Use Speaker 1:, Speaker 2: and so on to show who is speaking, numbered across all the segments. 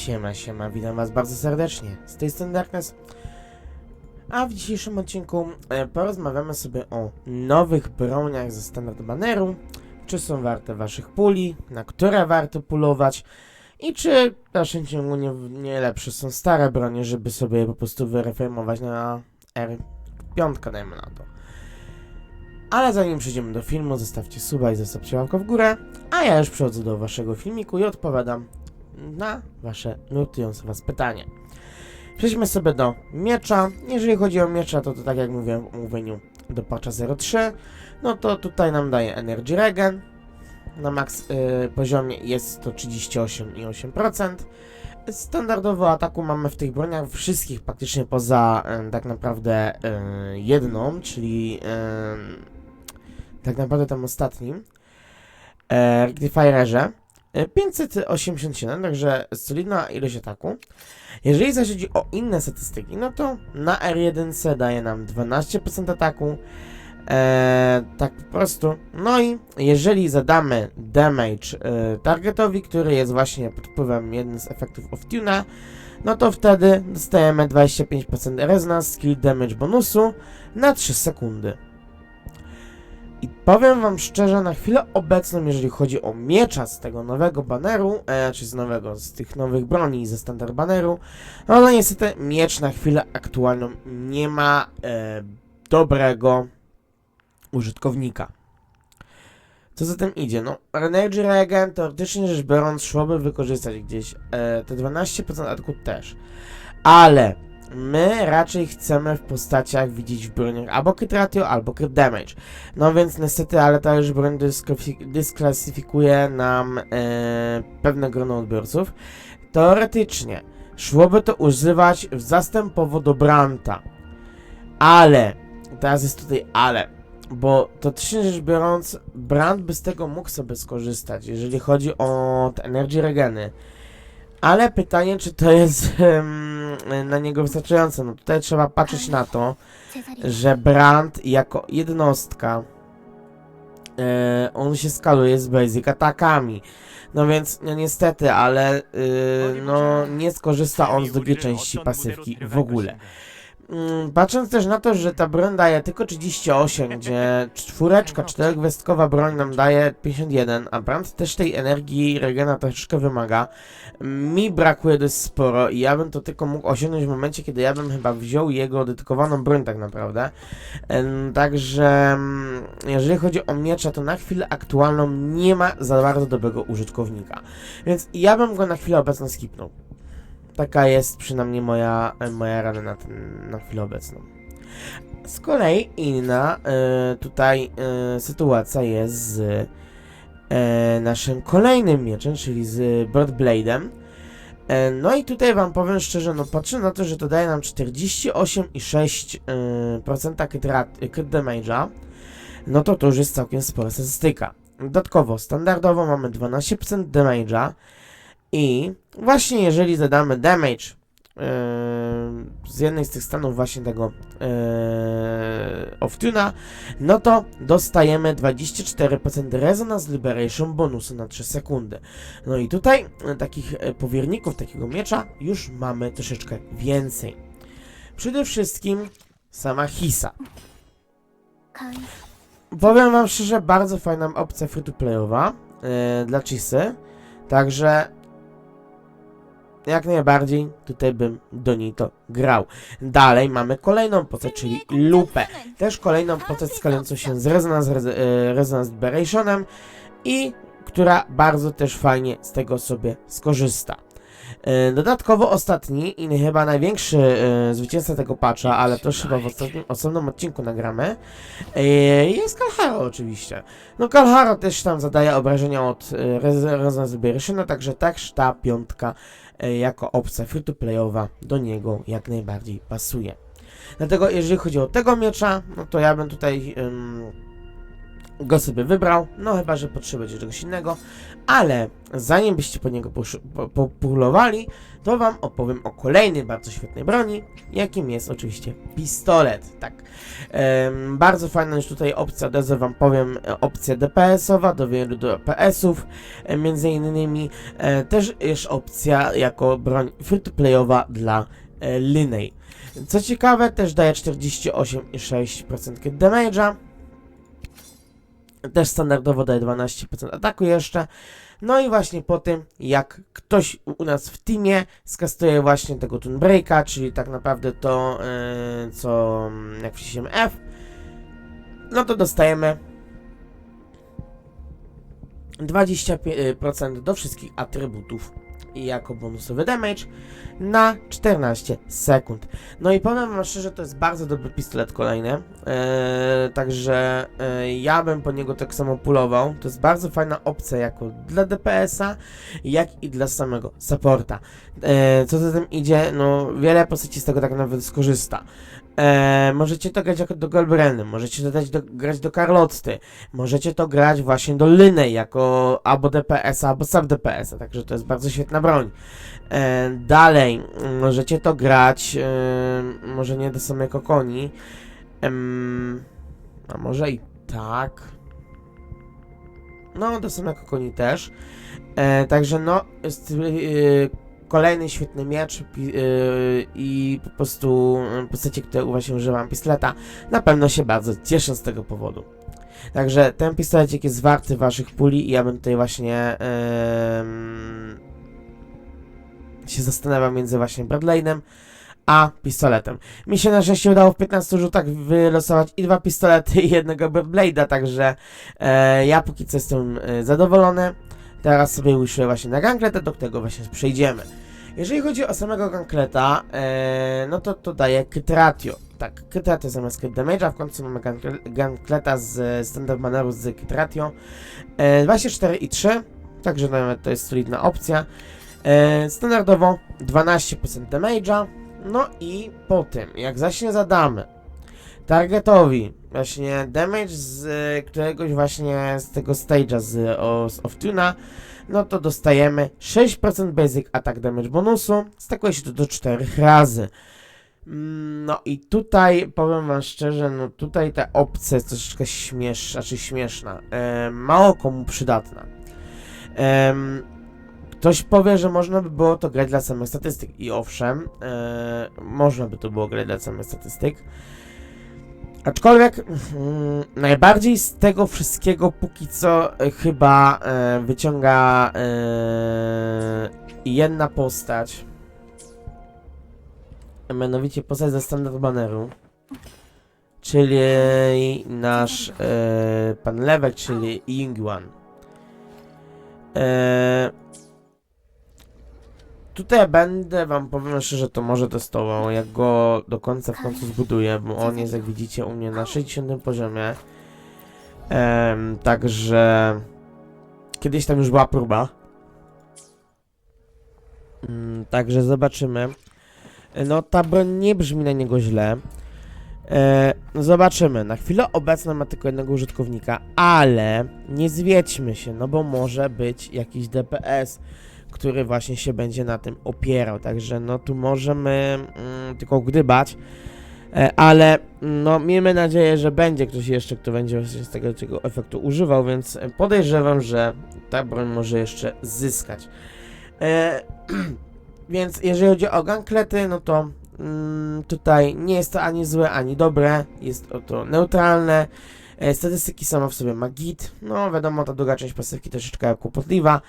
Speaker 1: Siema, siema, witam was bardzo serdecznie. Z tej strony Darkness. A w dzisiejszym odcinku e, porozmawiamy sobie o nowych broniach ze standard baneru. Czy są warte waszych puli, na które warto pulować i czy w dalszym ciągu nie, nie lepsze są stare bronie, żeby sobie je po prostu wyreformować na R5, dajmy na to. Ale zanim przejdziemy do filmu, zostawcie suba i zostawcie łapkę w górę, a ja już przechodzę do waszego filmiku i odpowiadam na wasze nurtujące was pytanie. Przejdźmy sobie do miecza. Jeżeli chodzi o miecza, to, to tak jak mówiłem w omówieniu do patcha 03, no to tutaj nam daje Energy Regen. Na max y, poziomie jest to 38,8%. Standardowo ataku mamy w tych broniach wszystkich praktycznie poza y, tak naprawdę y, jedną, czyli y, tak naprawdę tam ostatnim. E, Rectifiererze. E, 587, także solidna ilość ataku. Jeżeli zaś chodzi o inne statystyki, no to na R1C daje nam 12% ataku. E, tak po prostu. No i jeżeli zadamy damage e, targetowi, który jest właśnie pod wpływem jeden z efektów of tuna, no to wtedy dostajemy 25% resonance skill damage bonusu na 3 sekundy. I powiem wam szczerze, na chwilę obecną, jeżeli chodzi o miecza z tego nowego baneru, e, czy z nowego, z tych nowych broni ze standard baneru, no, no niestety miecz na chwilę aktualną nie ma e, dobrego użytkownika. Co za tym idzie? No, Energy Regen teoretycznie rzecz biorąc szłoby wykorzystać gdzieś, e, te 12% ataku też, ale my raczej chcemy w postaciach widzieć w broniach albo crit ratio, albo crit damage. No więc niestety, ale ta już broń dysklasyfikuje nam e, pewne grono odbiorców. Teoretycznie szłoby to używać w zastępowo do Branta. Ale, teraz jest tutaj ale, bo teoretycznie rzecz biorąc, Brand by z tego mógł sobie skorzystać, jeżeli chodzi o te energy regeny. Ale pytanie, czy to jest em, na niego wystarczające. No tutaj trzeba patrzeć na to, że Brand jako jednostka e, on się skaluje z basic atakami. No więc no niestety, ale y, no nie skorzysta on z drugiej części pasywki w ogóle. Mm, Patrząc też na to, że ta broń daje tylko 38, gdzie czwóreczka, czterogwiazdkowa broń nam daje 51, a Brand też tej energii Regena troszeczkę wymaga. Mi brakuje dość sporo i ja bym to tylko mógł osiągnąć w momencie, kiedy ja bym chyba wziął jego dedykowaną broń tak naprawdę. Także mm, jeżeli chodzi o miecza, to na chwilę aktualną nie ma za bardzo dobrego użytkownika. Więc ja bym go na chwilę obecną skipnął. Taka jest przynajmniej moja, e, moja rada na, ten, na chwilę obecną. Z kolei inna e, tutaj e, sytuacja jest z e, naszym kolejnym mieczem, czyli z Broadblade'em. No i tutaj wam powiem szczerze, no patrzę na to, że to daje nam 48,6% crit, crit damage'a, no to to już jest całkiem spora statystyka. Dodatkowo, standardowo mamy 12% damage'a i właśnie jeżeli zadamy damage yy, z jednej z tych stanów właśnie tego yy, of tuna, no to dostajemy 24% Resonance Liberation bonusu na 3 sekundy. No i tutaj e, takich e, powierników takiego miecza już mamy troszeczkę więcej. Przede wszystkim sama Hisa. Powiem wam szczerze, bardzo fajna opcja free to playowa yy, dla Chisy. Także jak najbardziej tutaj bym do niej to grał. Dalej mamy kolejną postać, czyli Lupę. Też kolejną postać skalującą się z Resonance, Res- Resonance Liberationem i która bardzo też fajnie z tego sobie skorzysta. E, Dodatkowo ostatni i chyba największy e, zwycięzca tego patcha, ale to chyba w ostatnim, osobnym odcinku nagramy, e, jest Kalharo oczywiście. No Kalharo też tam zadaje obrażenia od e, Res- Resonance Liberationa, także też ta piątka jako opcja free-to-playowa do niego jak najbardziej pasuje. Dlatego jeżeli chodzi o tego miecza, no to ja bym tutaj go sobie wybrał, no chyba, że potrzebujecie czegoś innego, ale zanim byście po niego populowali, to wam opowiem o kolejnej bardzo świetnej broni, jakim jest oczywiście pistolet, tak. Bardzo fajna już tutaj opcja, od razu wam powiem, e, opcja DPS-owa do wielu DPS-ów, e, między innymi e, też jest opcja jako broń free-to-playowa dla e, Linej. Co ciekawe, też daje 48,6% crit damage'a, też standardowo daje 12% ataku jeszcze. No i właśnie po tym, jak ktoś u nas w teamie skastuje właśnie tego Tunbreaka, czyli tak naprawdę to, yy, co mm, jak wciśniemy F, no to dostajemy 20% do wszystkich atrybutów i jako bonusowy damage na 14 sekund. No i powiem wam szczerze, to jest bardzo dobry pistolet kolejny, eee, także eee, ja bym po niego tak samo pulował. To jest bardzo fajna opcja jako dla DPS-a, jak i dla samego supporta. Eee, co za tym idzie, no wiele postaci z tego tak naprawdę skorzysta. Eee, możecie to grać jako do Golbreny, możecie to dać do, grać do Carlotty, możecie to grać właśnie do Lynej jako albo DPS-a, albo sub DPS-a, także to jest bardzo świetna broń. E, dalej, możecie to grać, e, może nie do samego koni, a może i tak. No, do samego koni też. E, także no, jest, e, kolejny świetny miecz e, i po prostu e, postacie, które właśnie używam pistoleta, na pewno się bardzo cieszę z tego powodu. Także ten pistolecik jest warty waszych puli i ja bym tutaj właśnie em, się zastanawiał między właśnie Bradlane'em a pistoletem. Mi się na szczęście udało w 15 rzutach wylosować i dwa pistolety i jednego Bladblade'a, także e, ja póki co jestem e, zadowolony. Teraz sobie wiszuję właśnie na Gankletę, do którego właśnie przejdziemy. Jeżeli chodzi o samego Gankleta, e, no to to daje Kytratio. Tak, Kytratio zamiast Crit Damage'a, w końcu mamy Gankle- Gankleta z Standard Banneru z Kytratio. E, 24 i 3, także nawet to jest solidna opcja. E, standardowo 12% damage'a. No i po tym, jak zacznie zadamy targetowi właśnie damage z e, któregoś właśnie z tego stage'a z, o, z Oftuna, no to dostajemy 6% basic attack damage bonusu. Stakuje się to do 4 razy. Mm, No i tutaj powiem wam szczerze, no tutaj ta opcja jest troszeczkę śmieszna, czy śmieszna. E, mało komu przydatna. Em, Ktoś powie, że można by było to grać dla samych statystyk. I owszem, e, można by to było grać dla samych statystyk. Aczkolwiek mm, najbardziej z tego wszystkiego póki co e, chyba e, wyciąga e, jedna postać. A Mianowicie postać ze standard banneru. Czyli nasz e, pan Lewek, czyli Yingwan. E, Tutaj będę wam powiem szczerze, to może testował, jak go do końca w końcu zbuduję, bo on jest jak widzicie u mnie na 60 poziomie. Także kiedyś tam już była próba. Mm, także zobaczymy. No ta broń nie brzmi na niego źle. E, no zobaczymy. Na chwilę obecną ma tylko jednego użytkownika, ale nie zwiedźmy się, no bo może być jakiś DPS który właśnie się będzie na tym opierał. Także no tu możemy mm, tylko gdybać, e, ale no miejmy nadzieję, że będzie ktoś jeszcze, kto będzie właśnie z tego, tego efektu używał, więc podejrzewam, że ta broń może jeszcze zyskać. E, więc jeżeli chodzi o ganklety, no to mm, tutaj nie jest to ani złe, ani dobre, jest to neutralne. E, statystyki sama w sobie ma git, no wiadomo, ta druga część pasywki troszeczkę kłopotliwa,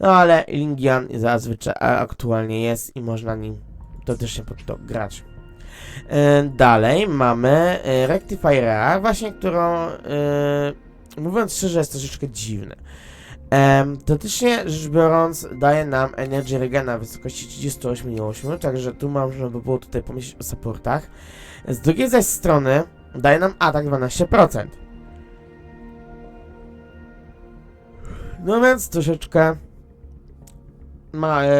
Speaker 1: no ale Lingian zazwyczaj aktualnie jest i można nim dotycznie pod to grać. E, dalej mamy Rectifiera, właśnie którą e, mówiąc szczerze jest troszeczkę dziwne. E, dotycznie rzecz biorąc daje nam Energy Regena w wysokości 38,8, także tu można by było tutaj pomyśleć o supportach. Z drugiej zaś strony daje nam atak 12%. No więc troszeczkę ma e,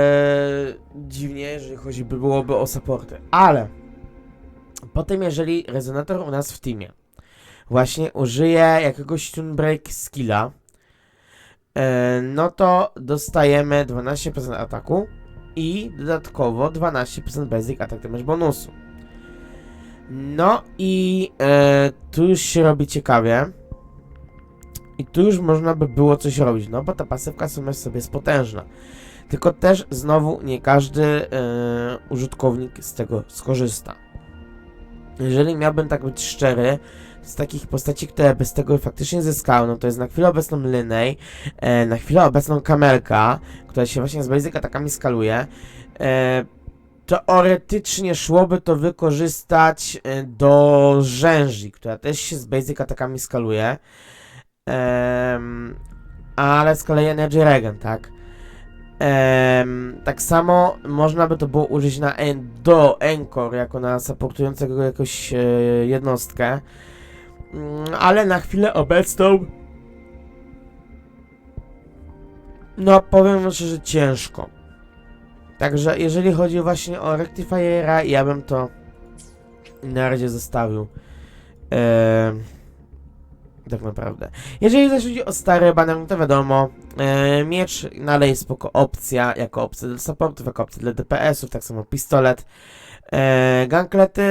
Speaker 1: dziwnie, jeżeli chodzi by byłoby o supporty. Ale po tym, jeżeli rezonator u nas w teamie właśnie użyje jakiegoś Tunebreak skilla, e, no to dostajemy 12% ataku i dodatkowo 12% basic attack damage bonusu. No i e, tu już się robi ciekawie. I tu już można by było coś robić, no bo ta pasywka w sobie jest potężna. Tylko też znowu nie każdy e, użytkownik z tego skorzysta. Jeżeli miałbym tak być szczery, z takich postaci, które bez tego faktycznie zyskały, no to jest na chwilę obecną Lynej, e, na chwilę obecną Kamelka, która się właśnie z basic atakami skaluje. E, teoretycznie szłoby to wykorzystać e, do Rzęży, która też się z basic atakami skaluje. Em, ale z kolei Energy Regen, tak? Em, tak samo można by to było użyć na en, do Encore, jako na supportującego jakąś e, jednostkę. Mm, ale na chwilę obecną no powiem szczerze, ciężko. Także jeżeli chodzi właśnie o Rectifiera, ja bym to na razie zostawił. Tak naprawdę. Jeżeli zaś chodzi o stare banner, no to wiadomo, e, miecz dalej spoko opcja, jako opcja dla supportów, jako opcja dla DPS-ów, tak samo pistolet. E, ganklety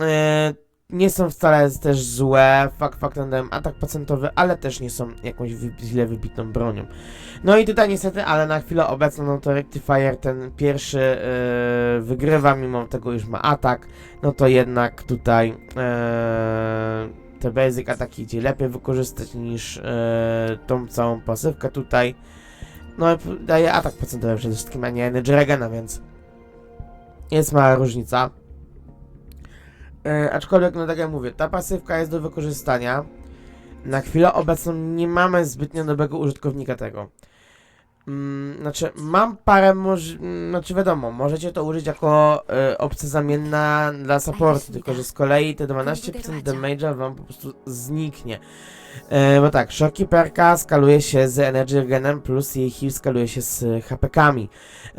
Speaker 1: e, nie są wcale też złe, fakt faktem dają atak procentowy, ale też nie są jakąś wy, źle wybitną bronią. No i tutaj niestety, ale na chwilę obecną, no to Rectifier ten pierwszy e, wygrywa, mimo tego już ma atak, no to jednak tutaj e, te basic ataki idzie lepiej wykorzystać niż e, tą całą pasywkę tutaj. No daje atak procentowy przede wszystkim, a nie Energy Regena, więc jest mała różnica. E, aczkolwiek, no tak jak mówię, ta pasywka jest do wykorzystania. Na chwilę obecną nie mamy zbytnio dobrego użytkownika tego. Mm, znaczy, mam parę moż... mm, Znaczy, wiadomo, możecie to użyć jako e, opcja zamienna dla supportu, tylko że z kolei te 12% damage'a wam po prostu zniknie. E, bo tak, Shopkeeperka skaluje się z Energy Genem plus jej heal skaluje się z HP-kami.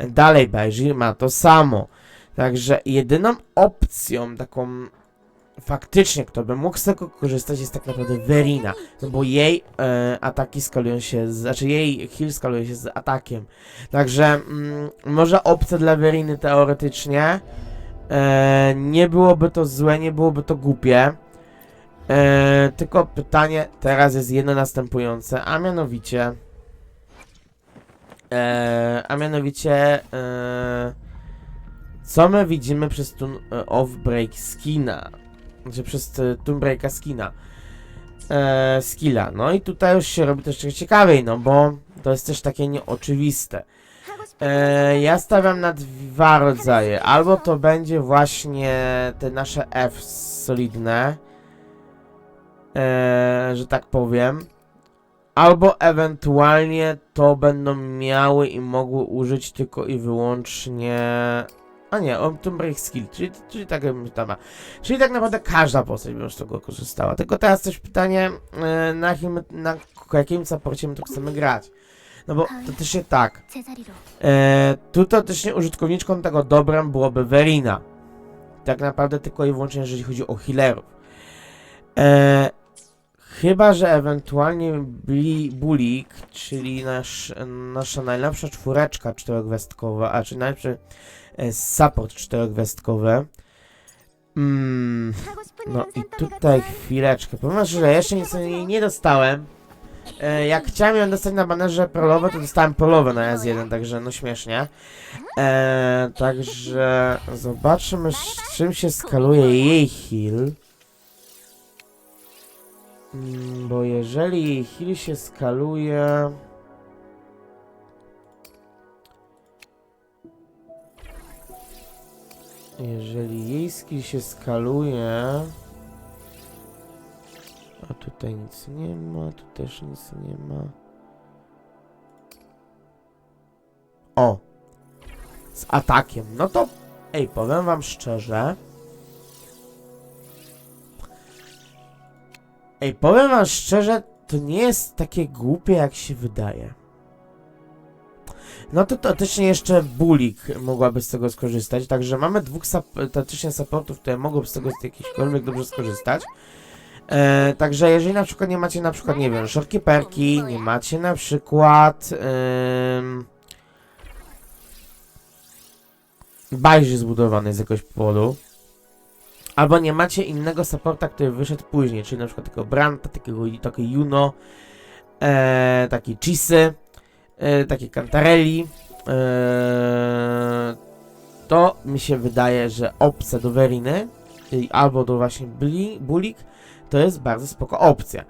Speaker 1: Dalej, Baiji ma to samo. Także jedyną opcją taką faktycznie, kto by mógł z tego korzystać jest tak naprawdę Verina, no bo jej e, ataki skalują się, z, znaczy jej heal skaluje się z atakiem. Także mm, może opcja dla Veriny teoretycznie e, nie byłoby to złe, nie byłoby to głupie. E, tylko pytanie teraz jest jedno następujące, a mianowicie e, a mianowicie e, co my widzimy przez tun e, off-break skina? Znaczy przez e, Toonbreaka skina. E, skilla. No i tutaj już się robi też trochę ciekawiej, no bo to jest też takie nieoczywiste. E, ja stawiam na dwa rodzaje. Albo to będzie właśnie te nasze F solidne, e, że tak powiem. Albo ewentualnie to będą miały i mogły użyć tylko i wyłącznie a nie, on Tomb Break Skill, czyli, czyli tak jakbym tam ma. Czyli tak naprawdę każda postać by z tego korzystała. Tylko teraz też pytanie, e, na jakim, na jakim supporcie my to chcemy grać. No bo to też się tak. E, tu teoretycznie użytkowniczką tego dobrem byłoby Verina. Tak naprawdę tylko i wyłącznie jeżeli chodzi o healerów. E, Chyba, że ewentualnie bli, Bulik, czyli nasz, nasza najlepsza czwóreczka czterogwiazdkowa, a czy najlepszy e, support czterogwiazdkowy. Mm, no i tutaj chwileczkę, ponieważ że jeszcze nic nie, nie dostałem. E, jak chciałem ją dostać na banerze prolowe, to dostałem prolowe na S1, także no śmiesznie. E, także zobaczymy z czym się skaluje jej heal. Mm, bo jeżeli heal się skaluje... Jeżeli jej skill się skaluje... A tutaj nic nie ma, tu też nic nie ma. O! Z atakiem. No to, ej, powiem wam szczerze. Ej, powiem wam szczerze, to nie jest takie głupie, jak się wydaje. No to teoretycznie jeszcze Bulik mogłaby z tego skorzystać, także mamy dwóch teoretycznie supportów, które mogłyby z tego jakiekolwiek dobrze skorzystać. E, także jeżeli na przykład nie macie na przykład, nie wiem, shortkeeperki, nie macie na przykład ym, bazy zbudowanej z jakiegoś powodu, albo nie macie innego supporta, który wyszedł później, czyli na przykład takiego Branta, takiego, takiego Juno, e, takiej Chisy, e, takiej Cantarelli, e, to mi się wydaje, że opcja do Veriny, albo do właśnie Bulik, to jest bardzo spoko opcja.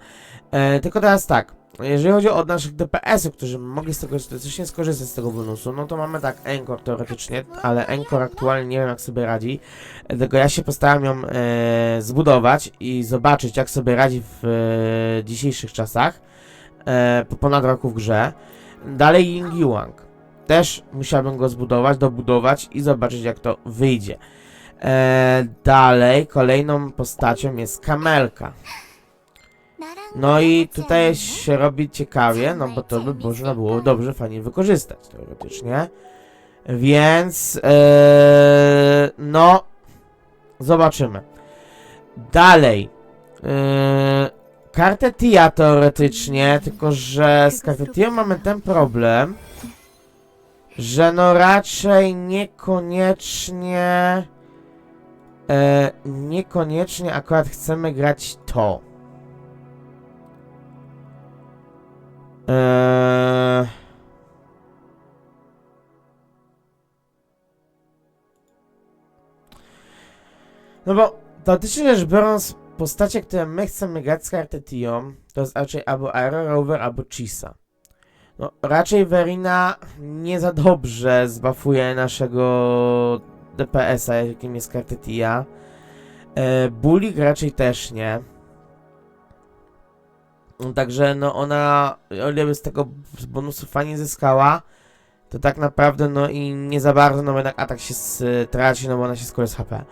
Speaker 1: E, tylko teraz tak, jeżeli chodzi o naszych DPS-ów, którzy mogli z tego teoretycznie skorzystać z tego bonusu, no to mamy tak Encore teoretycznie, ale Encore aktualnie nie wiem jak sobie radzi, dlatego ja się postaram ją e, zbudować i zobaczyć jak sobie radzi w e, dzisiejszych czasach, e, po ponad roku w grze. Dalej Ying Yuang. Też musiałbym go zbudować, dobudować i zobaczyć jak to wyjdzie. E, dalej kolejną postacią jest Kamelka. No i tutaj się robi ciekawie, no bo to by można było dobrze, fajnie wykorzystać teoretycznie. Więc, e, no, zobaczymy. Dalej. E, kartę TIA teoretycznie, tylko że z kartą TIA mamy ten problem, że no raczej niekoniecznie, e, niekoniecznie akurat chcemy grać to. Eee... No bo teoretycznie rzecz biorąc, postacie, które my chcemy grać z karty Tio, to jest raczej albo Aero Rover, albo Chisa. No, raczej Verina nie za dobrze zbafuje naszego DPS-a, jakim jest karty Tia. E, Bulik raczej też nie. Także no ona, o ile z tego bonusu fajnie zyskała, to tak naprawdę no i nie za bardzo, no bo jednak atak się traci, no bo ona się składa z HP.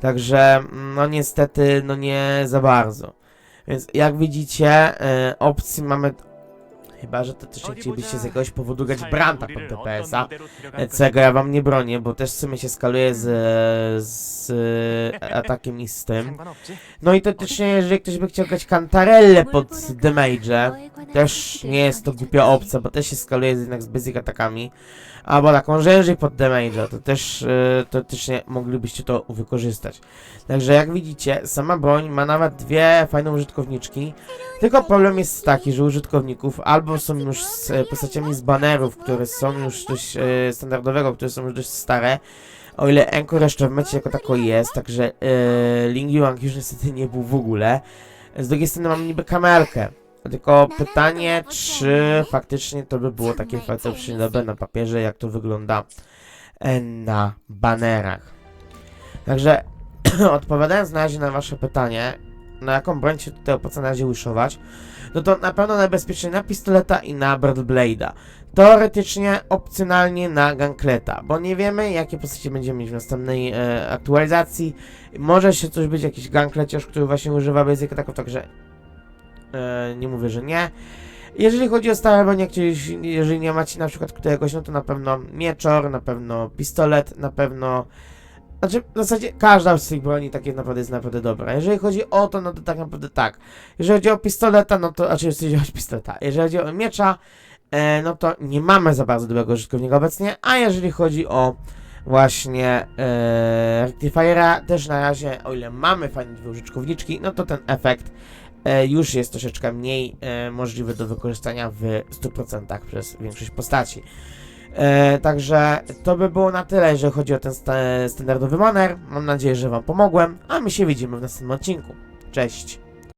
Speaker 1: Także no niestety, no nie za bardzo. Więc jak widzicie, e, opcji mamy... Chyba, że to też chcielibyście z jakiegoś powodu grać Branta pod DPS-a, e, czego ja wam nie bronię, bo też w sumie się skaluje z, z e, atakiem i z tym. No i teoretycznie, jeżeli ktoś by chciał grać Cantarellę pod damage, też nie jest to głupia opcja, bo też się skaluje jednak z basic atakami. Albo taką rzężej pod damage, to też yy, teoretycznie moglibyście to wykorzystać. Także jak widzicie, sama broń ma nawet dwie fajne użytkowniczki. Tylko problem jest taki, że użytkowników albo są już z e, postaciami z banerów, które są już dość e, standardowego, które są już dość stare, o ile Encore jeszcze w mecie jako tako jest, także yy, Ling Yuang już niestety nie był w ogóle. Z drugiej strony mam niby kamerkę. Tylko pytanie, czy faktycznie to by było takie faktycznie dobre na papierze, jak to wygląda e, na banerach. Także odpowiadając na razie na wasze pytanie, na jaką broń się tutaj opłaca na razie wishować, no to na pewno najbezpieczniej na pistoleta i na Broadblade'a. Teoretycznie opcjonalnie na Gankleta, bo nie wiemy jakie postacie będziemy mieć w następnej e, aktualizacji. Może się coś być, jakiś Gankleciarz, który właśnie używa basic ataków, także e, nie mówię, że nie. Jeżeli chodzi o stare broń, jeżeli nie macie na przykład któregoś, no to na pewno mieczor, na pewno pistolet, na pewno... Znaczy, w zasadzie każda z tych broni tak naprawdę jest naprawdę dobra. Jeżeli chodzi o to, no to tak naprawdę tak. Jeżeli chodzi o pistoleta, no to, znaczy jeżeli chodzi o pistoleta, jeżeli chodzi o miecza, e, no to nie mamy za bardzo dobrego użytkownika obecnie, a jeżeli chodzi o właśnie e, Rectifiera, też na razie, o ile mamy fajne dwie użytkowniczki, no to ten efekt e, już jest troszeczkę mniej e, możliwy do wykorzystania w 100% przez większość postaci. E, także to by było na tyle, jeżeli chodzi o ten sta standardowy maner. Mam nadzieję, że Wam pomogłem, a my się widzimy w następnym odcinku. Cześć!